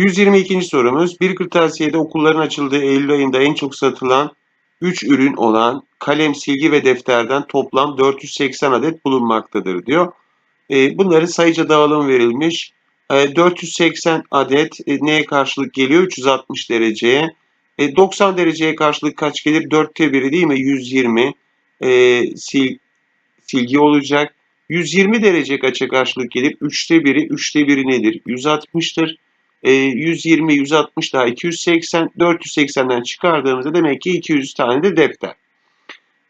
122. sorumuz. Bir kırtasiyede okulların açıldığı Eylül ayında en çok satılan 3 ürün olan kalem, silgi ve defterden toplam 480 adet bulunmaktadır diyor. E, bunların sayıca dağılım verilmiş. E, 480 adet e, neye karşılık geliyor? 360 dereceye. E, 90 dereceye karşılık kaç gelir? 4'te 1'i değil mi? 120 e, sil, silgi olacak. 120 derece kaça karşılık gelir? 3'te 1'i. 3'te 1'i nedir? 160'tır. E, 120, 160 daha 280. 480'den çıkardığımızda demek ki 200 tane de defter.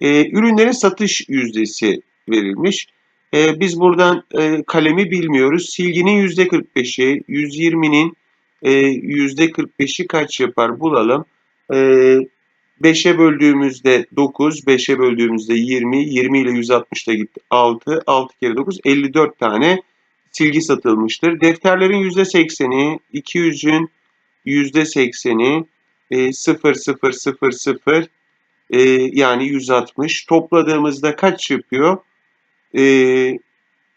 E, ürünlerin satış yüzdesi verilmiş. E, biz buradan e, kalemi bilmiyoruz. Silginin %45'i, 120'nin e, %45'i kaç yapar bulalım. E, 5'e böldüğümüzde 9, 5'e böldüğümüzde 20, 20 ile 160'da gitti 6, 6 kere 9, 54 tane silgi satılmıştır. Defterlerin %80'i, 200'ün %80'i, e, 0, 0, 0, 0, e, yani 160. Topladığımızda kaç yapıyor? E,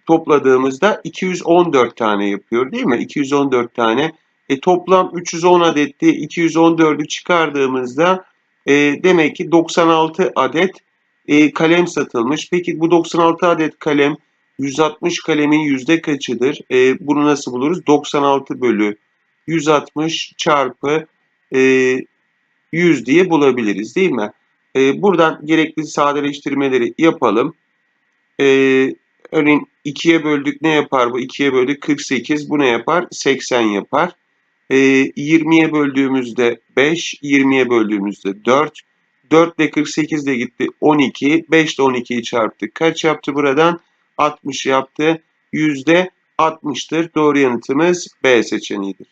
topladığımızda 214 tane yapıyor değil mi? 214 tane. E, toplam 310 adetti. 214'ü çıkardığımızda e, demek ki 96 adet e, kalem satılmış. Peki bu 96 adet kalem 160 kalemin yüzde kaçıdır? E, bunu nasıl buluruz? 96 bölü 160 çarpı e, 100 diye bulabiliriz değil mi? E, buradan gerekli sadeleştirmeleri yapalım. E, örneğin 2'ye böldük ne yapar bu? 2'ye böldük 48 bu ne yapar? 80 yapar. E, 20'ye böldüğümüzde 5, 20'ye böldüğümüzde 4. 4 ile 48 de gitti 12. 5 ile 12'yi çarptık. Kaç yaptı buradan? 60 yaptı. Yüzde 60'tır. Doğru yanıtımız B seçeneğidir.